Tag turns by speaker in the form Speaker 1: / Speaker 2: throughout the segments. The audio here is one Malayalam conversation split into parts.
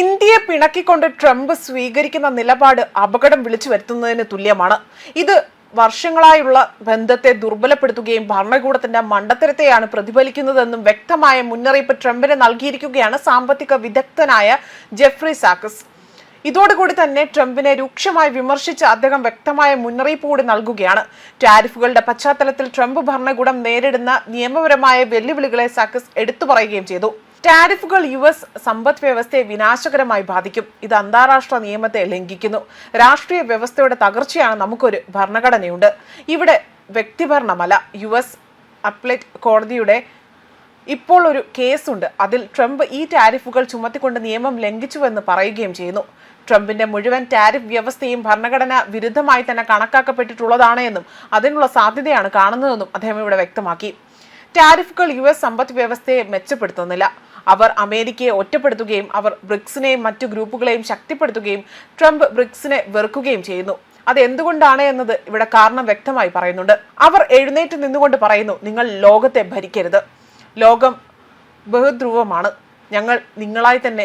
Speaker 1: ഇന്ത്യയെ പിണക്കിക്കൊണ്ട് ട്രംപ് സ്വീകരിക്കുന്ന നിലപാട് അപകടം വിളിച്ചു വരുത്തുന്നതിന് തുല്യമാണ് ഇത് വർഷങ്ങളായുള്ള ബന്ധത്തെ ദുർബലപ്പെടുത്തുകയും ഭരണകൂടത്തിന്റെ മണ്ടത്തരത്തെയാണ് പ്രതിഫലിക്കുന്നതെന്നും വ്യക്തമായ മുന്നറിയിപ്പ് ട്രംപിന് നൽകിയിരിക്കുകയാണ് സാമ്പത്തിക വിദഗ്ധനായ ജെഫ്രി സാക്കസ് ഇതോടുകൂടി തന്നെ ട്രംപിനെ രൂക്ഷമായി വിമർശിച്ച് അദ്ദേഹം വ്യക്തമായ മുന്നറിയിപ്പ് കൂടി നൽകുകയാണ് ടാരിഫുകളുടെ പശ്ചാത്തലത്തിൽ ട്രംപ് ഭരണകൂടം നേരിടുന്ന നിയമപരമായ വെല്ലുവിളികളെ സാക്കസ് എടുത്തു പറയുകയും ചെയ്തു ടാരിഫുകൾ യു എസ് സമ്പദ് വ്യവസ്ഥയെ വിനാശകരമായി ബാധിക്കും ഇത് അന്താരാഷ്ട്ര നിയമത്തെ ലംഘിക്കുന്നു രാഷ്ട്രീയ വ്യവസ്ഥയുടെ തകർച്ചയാണ് നമുക്കൊരു ഭരണഘടനയുണ്ട് ഇവിടെ വ്യക്തിഭരണമല്ല യു എസ് അപ്ലേറ്റ് കോടതിയുടെ ഇപ്പോൾ ഒരു കേസുണ്ട് അതിൽ ട്രംപ് ഈ ടാരിഫുകൾ ചുമത്തിക്കൊണ്ട് നിയമം ലംഘിച്ചുവെന്ന് പറയുകയും ചെയ്യുന്നു ട്രംപിന്റെ മുഴുവൻ ടാരിഫ് വ്യവസ്ഥയും ഭരണഘടന വിരുദ്ധമായി തന്നെ കണക്കാക്കപ്പെട്ടിട്ടുള്ളതാണ് എന്നും അതിനുള്ള സാധ്യതയാണ് കാണുന്നതെന്നും അദ്ദേഹം ഇവിടെ വ്യക്തമാക്കി ടാരിഫുകൾ യു എസ് സമ്പദ് വ്യവസ്ഥയെ മെച്ചപ്പെടുത്തുന്നില്ല അവർ അമേരിക്കയെ ഒറ്റപ്പെടുത്തുകയും അവർ ബ്രിക്സിനെയും മറ്റു ഗ്രൂപ്പുകളെയും ശക്തിപ്പെടുത്തുകയും ട്രംപ് ബ്രിക്സിനെ വെറുക്കുകയും ചെയ്യുന്നു അത് എന്തുകൊണ്ടാണ് എന്നത് ഇവിടെ കാരണം വ്യക്തമായി പറയുന്നുണ്ട് അവർ എഴുന്നേറ്റ് നിന്നുകൊണ്ട് പറയുന്നു നിങ്ങൾ ലോകത്തെ ഭരിക്കരുത് ലോകം ബഹുധ്രുവമാണ് ഞങ്ങൾ നിങ്ങളായി തന്നെ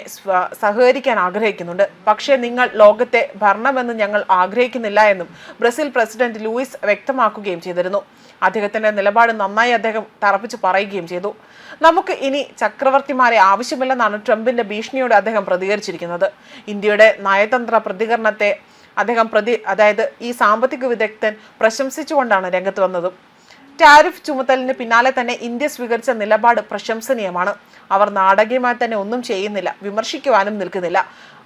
Speaker 1: സഹകരിക്കാൻ ആഗ്രഹിക്കുന്നുണ്ട് പക്ഷേ നിങ്ങൾ ലോകത്തെ ഭരണമെന്ന് ഞങ്ങൾ ആഗ്രഹിക്കുന്നില്ല എന്നും ബ്രസീൽ പ്രസിഡന്റ് ലൂയിസ് വ്യക്തമാക്കുകയും ചെയ്തിരുന്നു അദ്ദേഹത്തിന്റെ നിലപാട് നന്നായി അദ്ദേഹം തറപ്പിച്ച് പറയുകയും ചെയ്തു നമുക്ക് ഇനി ചക്രവർത്തിമാരെ ആവശ്യമില്ലെന്നാണ് ട്രംപിന്റെ ഭീഷണിയോട് അദ്ദേഹം പ്രതികരിച്ചിരിക്കുന്നത് ഇന്ത്യയുടെ നയതന്ത്ര പ്രതികരണത്തെ അദ്ദേഹം പ്രതി അതായത് ഈ സാമ്പത്തിക വിദഗ്ധൻ പ്രശംസിച്ചുകൊണ്ടാണ് രംഗത്ത് വന്നതും ടാരിഫ് ചുമതലിന് പിന്നാലെ തന്നെ ഇന്ത്യ സ്വീകരിച്ച നിലപാട് പ്രശംസനീയമാണ് അവർ നാടകീയമായി തന്നെ ഒന്നും ചെയ്യുന്നില്ല വിമർശിക്കുവാനും നിൽക്കുന്നില്ല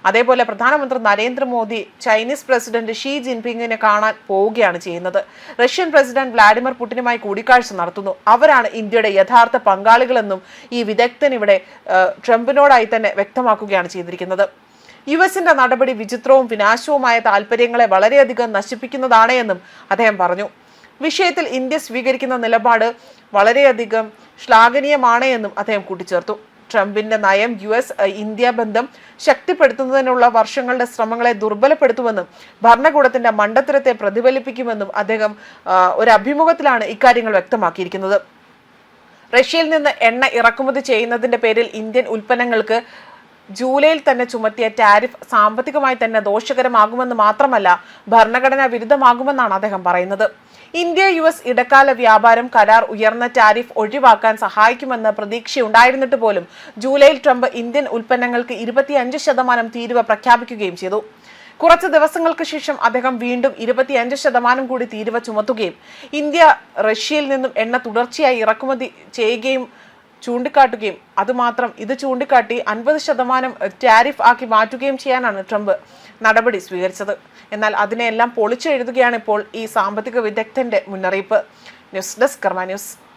Speaker 1: അതേപോലെ പ്രധാനമന്ത്രി നരേന്ദ്രമോദി ചൈനീസ് പ്രസിഡന്റ് ഷീ ജിൻപിങ്ങിനെ കാണാൻ പോവുകയാണ് ചെയ്യുന്നത് റഷ്യൻ പ്രസിഡന്റ് വ്ലാഡിമിർ പുടിനുമായി കൂടിക്കാഴ്ച നടത്തുന്നു അവരാണ് ഇന്ത്യയുടെ യഥാർത്ഥ പങ്കാളികളെന്നും ഈ വിദഗ്ധൻ ഇവിടെ ട്രംപിനോടായി തന്നെ വ്യക്തമാക്കുകയാണ് ചെയ്തിരിക്കുന്നത് യു എസിന്റെ നടപടി വിചിത്രവും വിനാശവുമായ താല്പര്യങ്ങളെ വളരെയധികം നശിപ്പിക്കുന്നതാണ് എന്നും അദ്ദേഹം പറഞ്ഞു വിഷയത്തിൽ ഇന്ത്യ സ്വീകരിക്കുന്ന നിലപാട് വളരെയധികം ശ്ലാഘനീയമാണ് എന്നും അദ്ദേഹം കൂട്ടിച്ചേർത്തു ട്രംപിന്റെ നയം യു എസ് ഇന്ത്യ ബന്ധം ശക്തിപ്പെടുത്തുന്നതിനുള്ള വർഷങ്ങളുടെ ശ്രമങ്ങളെ ദുർബലപ്പെടുത്തുമെന്നും ഭരണകൂടത്തിന്റെ മണ്ടത്തരത്തെ പ്രതിഫലിപ്പിക്കുമെന്നും അദ്ദേഹം ഒരു അഭിമുഖത്തിലാണ് ഇക്കാര്യങ്ങൾ വ്യക്തമാക്കിയിരിക്കുന്നത് റഷ്യയിൽ നിന്ന് എണ്ണ ഇറക്കുമതി ചെയ്യുന്നതിന്റെ പേരിൽ ഇന്ത്യൻ ഉൽപ്പന്നങ്ങൾക്ക് ജൂലൈയിൽ തന്നെ ചുമത്തിയ ടാരിഫ് സാമ്പത്തികമായി തന്നെ ദോഷകരമാകുമെന്ന് മാത്രമല്ല ഭരണഘടനാ വിരുദ്ധമാകുമെന്നാണ് അദ്ദേഹം പറയുന്നത് ഇന്ത്യ യു എസ് ഇടക്കാല വ്യാപാരം കരാർ ഉയർന്ന ടാരിഫ് ഒഴിവാക്കാൻ സഹായിക്കുമെന്ന് പ്രതീക്ഷയുണ്ടായിരുന്നിട്ട് പോലും ജൂലൈയിൽ ട്രംപ് ഇന്ത്യൻ ഉൽപ്പന്നങ്ങൾക്ക് ഇരുപത്തിയഞ്ച് ശതമാനം തീരുവ പ്രഖ്യാപിക്കുകയും ചെയ്തു കുറച്ച് ദിവസങ്ങൾക്ക് ശേഷം അദ്ദേഹം വീണ്ടും ഇരുപത്തിയഞ്ച് ശതമാനം കൂടി തീരുവ ചുമത്തുകയും ഇന്ത്യ റഷ്യയിൽ നിന്നും എണ്ണ തുടർച്ചയായി ഇറക്കുമതി ചെയ്യുകയും ചൂണ്ടിക്കാട്ടുകയും അതുമാത്രം ഇത് ചൂണ്ടിക്കാട്ടി അൻപത് ശതമാനം ടാരിഫ് ആക്കി മാറ്റുകയും ചെയ്യാനാണ് ട്രംപ് നടപടി സ്വീകരിച്ചത് എന്നാൽ അതിനെയെല്ലാം പൊളിച്ചെഴുതുകയാണ് ഇപ്പോൾ ഈ സാമ്പത്തിക വിദഗ്ധന്റെ മുന്നറിയിപ്പ് ന്യൂസ് ഡെസ്ക് കർമ്മ ന്യൂസ്